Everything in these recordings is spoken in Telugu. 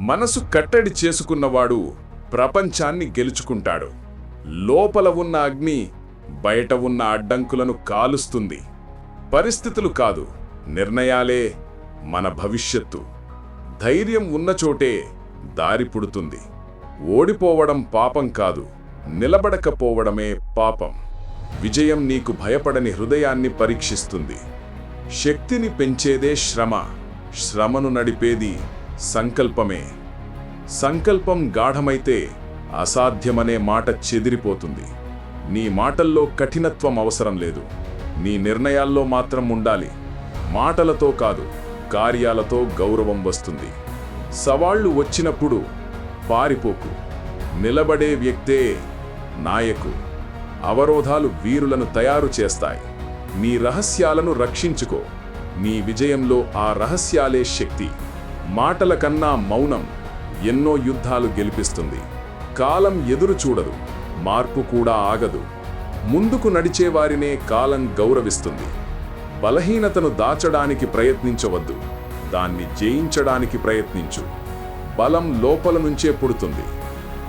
మనసు కట్టడి చేసుకున్నవాడు ప్రపంచాన్ని గెలుచుకుంటాడు. లోపల ఉన్న అగ్ని బయట ఉన్న అడ్డంకులను కాలుస్తుంది. పరిస్థితులు కాదు నిర్ణయాలే మన భవిష్యత్తు. ధైర్యం ఉన్న చోటే దారి పుడుతుంది. ఓడిపోవడం పాపం కాదు నిలబడకపోవడమే పాపం. విజయం నీకు భయపడని హృదయాన్ని పరీక్షిస్తుంది. శక్తిని పెంచేదే శ్రమ శ్రమను నడిపేది సంకల్పమే. సంకల్పం గాఢమైతే అసాధ్యమనే మాట చెదిరిపోతుంది. నీ మాటల్లో కఠినత్వం అవసరం లేదు. నీ నిర్ణయాల్లో మాత్రం ఉండాలి. మాటలతో కాదు కార్యాలతో గౌరవం వస్తుంది. సవాళ్ళు వచ్చినప్పుడు పారిపోకు. నిలబడే వ్యక్తే నాయకు. అవరోధాలు వీరులను తయారు చేస్తాయి. నీ రహస్యాలను రక్షించుకో. నీ విజయంలో ఆ రహస్యాలే శక్తి. మాటల కన్నా మౌనం ఎన్నో యుద్ధాలు గెలిపిస్తుంది. కాలం ఎదురు చూడదు మార్పు కూడా ఆగదు. ముందుకు నడిచేవారినే కాలం గౌరవిస్తుంది. బలహీనతను దాచడానికి ప్రయత్నించవద్దు దాన్ని జయించడానికి ప్రయత్నించు. బలం లోపల నుంచే పుడుతుంది.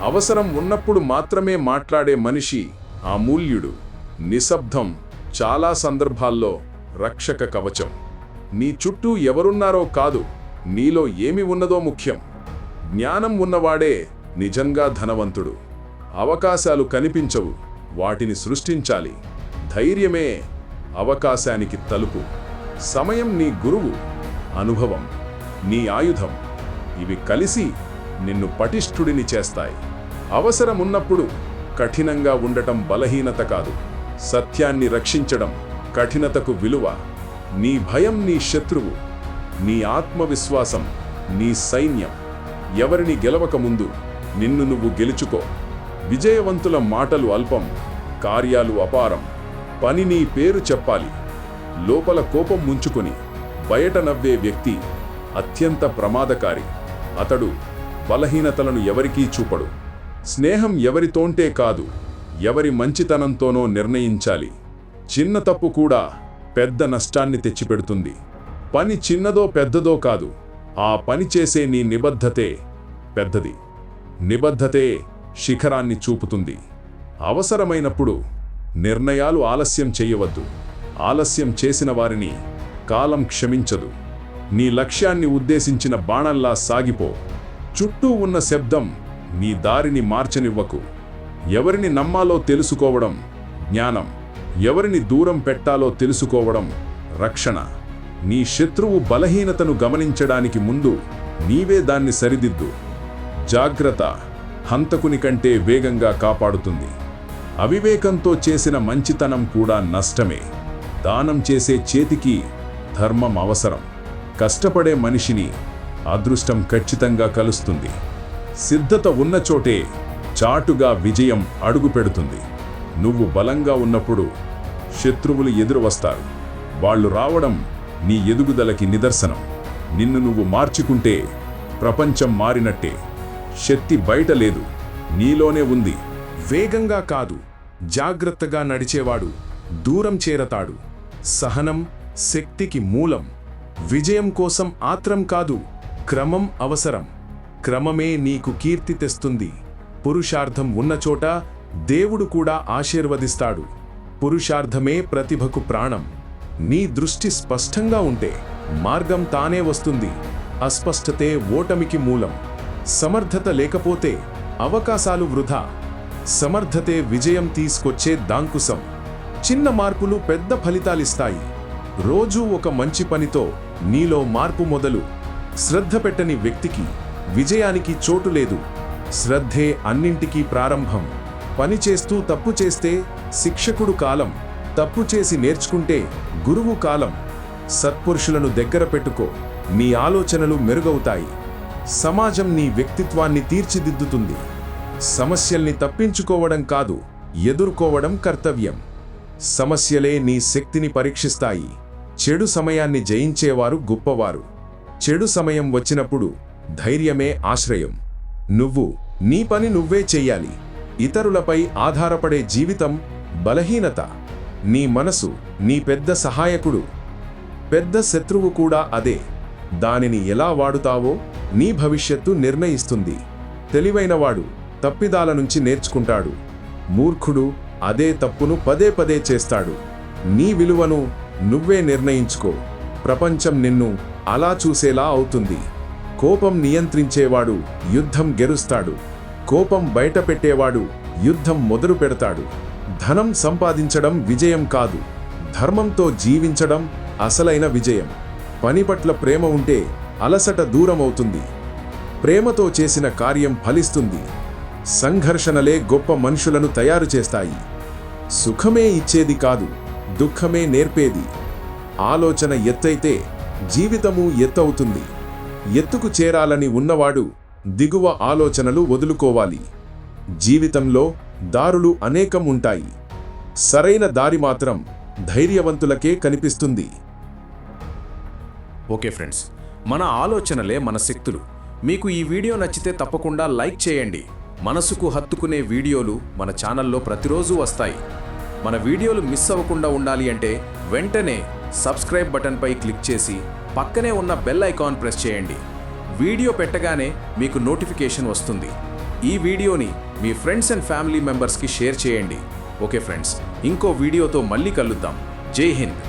అవసరం ఉన్నప్పుడు మాత్రమే మాట్లాడే మనిషి అమూల్యుడు నిశ్శబ్దం చాలా సందర్భాల్లో రక్షక కవచం. నీ చుట్టూ ఎవరున్నారో కాదు నీలో ఏమి ఉన్నదో ముఖ్యం. జ్ఞానం ఉన్నవాడే నిజంగా ధనవంతుడు. అవకాశాలు కనిపించవు వాటిని సృష్టించాలి. ధైర్యమే అవకాశానికి తలుపు. సమయం నీ గురువు అనుభవం నీ ఆయుధం. ఇవి కలిసి నిన్ను పటిష్ఠుడిని చేస్తాయి. అవసరం ఉన్నప్పుడు కఠినంగా ఉండటం బలహీనత కాదు. సత్యాన్ని రక్షించడం కఠినతకు విలువ. నీ భయం నీ శత్రువు. నీ ఆత్మవిశ్వాసం నీ సైన్యం. ఎవరిని గెలవక ముందు నిన్ను నువ్వు గెలుచుకో. విజయవంతుల మాటలు అల్పం కార్యాలు అపారం. పని నీ పేరు చెప్పాలి. లోపల కోపం ముంచుకొని బయట నవ్వే వ్యక్తి అత్యంత ప్రమాదకారి. అతడు బలహీనతలను ఎవరికీ చూపడు. స్నేహం ఎవరితోంటే కాదు ఎవరి మంచితనంతోనో నిర్ణయించాలి. చిన్న తప్పు కూడా పెద్ద నష్టాన్ని తెచ్చిపెడుతుంది. పని చిన్నదో పెద్దదో కాదు. ఆ పని చేసే నీ నిబద్ధతే పెద్దది. నిబద్ధతే శిఖరాన్ని చూపుతుంది. అవసరమైనప్పుడు నిర్ణయాలు ఆలస్యం చేయవద్దు. ఆలస్యం చేసిన వారిని కాలం క్షమించదు. నీ లక్ష్యాన్ని ఉద్దేశించిన బాణంలా సాగిపో. చుట్టూ ఉన్న శబ్దం నీ దారిని మార్చనివ్వకు. ఎవరిని నమ్మాలో తెలుసుకోవడం జ్ఞానం. ఎవరిని దూరం పెట్టాలో తెలుసుకోవడం రక్షణ. నీ శత్రువు బలహీనతను గమనించడానికి ముందు నీవే దాన్ని సరిదిద్దు. జాగ్రత్త. హంతకుని కంటే వేగంగా కాపాడుతుంది. అవివేకంతో చేసిన మంచితనం కూడా నష్టమే. దానం చేసే చేతికి ధర్మం అవసరం. కష్టపడే మనిషిని అదృష్టం ఖచ్చితంగా కలుస్తుంది. సిద్ధత ఉన్న చోటే చాటుగా విజయం అడుగుపెడుతుంది నువ్వు బలంగా ఉన్నప్పుడు శత్రువులు ఎదురు వస్తారు. వాళ్ళు రావడం నీ ఎదుగుదలకి నిదర్శనం. నిన్ను నువ్వు మార్చుకుంటే ప్రపంచం మారినట్టే. శక్తి బయట లేదు. నీలోనే ఉంది. వేగంగా కాదు. జాగ్రత్తగా నడిచేవాడు. దూరం చేరతాడు. సహనం శక్తికి మూలం. విజయం కోసం ఆత్రం కాదు. క్రమం అవసరం. క్రమమే నీకు కీర్తి తెస్తుంది. పురుషార్థం ఉన్న చోట దేవుడు కూడా ఆశీర్వదిస్తాడు. పురుషార్థమే ప్రతిభకు ప్రాణం. నీ దృష్టి స్పష్టంగా ఉంటే మార్గం తానే వస్తుంది. అస్పష్టతే ఓటమికి మూలం. సమర్థత లేకపోతే అవకాశాలు వృధా. సమర్థతే విజయం తీసుకొచ్చే దాంకుసం చిన్న మార్పులు పెద్ద ఫలితాలిస్తాయి. రోజూ ఒక మంచి పనితో నీలో మార్పు మొదలు. శ్రద్ధ పెట్టని వ్యక్తికి విజయానికి చోటు లేదు. శ్రద్ధే అన్నింటికీ ప్రారంభం. పని చేస్తూ తప్పు చేస్తే శిక్షకుడు కాలం. తప్పు చేసి నేర్చుకుంటే గురువు కాలం. సత్పురుషులను దగ్గర పెట్టుకో. నీ ఆలోచనలు మెరుగవుతాయి. సమాజం నీ వ్యక్తిత్వాన్ని తీర్చిదిద్దుతుంది. సమస్యల్ని తప్పించుకోవడం కాదు ఎదుర్కోవడం కర్తవ్యం. సమస్యలే నీ శక్తిని పరీక్షిస్తాయి. చెడు సమయాన్ని జయించేవారు గొప్పవారు. చెడు సమయం వచ్చినప్పుడు ధైర్యమే ఆశ్రయం. నువ్వు నీ పని నువ్వే చెయ్యాలి. ఇతరులపై ఆధారపడే జీవితం బలహీనత. నీ మనసు నీ పెద్ద సహాయకుడు. పెద్ద శత్రువు కూడా అదే. దానిని ఎలా వాడుతావో నీ భవిష్యత్తు నిర్ణయిస్తుంది. తెలివైనవాడు తప్పిదాల నుంచి నేర్చుకుంటాడు. మూర్ఖుడు అదే తప్పును పదే పదే చేస్తాడు. నీ విలువను నువ్వే నిర్ణయించుకో. ప్రపంచం నిన్ను అలా చూసేలా అవుతుంది. కోపం నియంత్రించేవాడు యుద్ధం గెలుస్తాడు. కోపం బయటపెట్టేవాడు యుద్ధం మొదలు పెడతాడు ధనం సంపాదించడం విజయం కాదు. ధర్మంతో జీవించడం అసలైన విజయం. పని పట్ల ప్రేమ ఉంటే అలసట దూరమవుతుంది. ప్రేమతో చేసిన కార్యం ఫలిస్తుంది. సంఘర్షణలే గొప్ప మనుషులను తయారు చేస్తాయి. సుఖమే ఇచ్చేది కాదు దుఃఖమే నేర్పేది. ఆలోచన ఎత్తైతే జీవితము ఎత్తవుతుంది. ఎత్తుకు చేరాలని ఉన్నవాడు దిగువ ఆలోచనలు వదులుకోవాలి. జీవితంలో దారులు అనేకం ఉంటాయి సరైన దారి మాత్రం ధైర్యవంతులకే కనిపిస్తుంది. ఓకే ఫ్రెండ్స్ మన ఆలోచనలే మన శక్తులు. మీకు ఈ వీడియో నచ్చితే తప్పకుండా లైక్ చేయండి. మనసుకు హత్తుకునే వీడియోలు మన ఛానల్లో ప్రతిరోజు వస్తాయి. మన వీడియోలు మిస్ అవ్వకుండా ఉండాలి అంటే వెంటనే సబ్స్క్రైబ్ బటన్పై క్లిక్ చేసి పక్కనే ఉన్న బెల్ ఐకాన్ ప్రెస్ చేయండి. వీడియో పెట్టగానే మీకు నోటిఫికేషన్ వస్తుంది. ఈ వీడియోని మీ ఫ్రెండ్స్ అండ్ ఫ్యామిలీ మెంబర్స్కి షేర్ చేయండి. ఓకే ఫ్రెండ్స్ ఇంకో వీడియోతో మళ్ళీ కలుద్దాం. జై హింద్.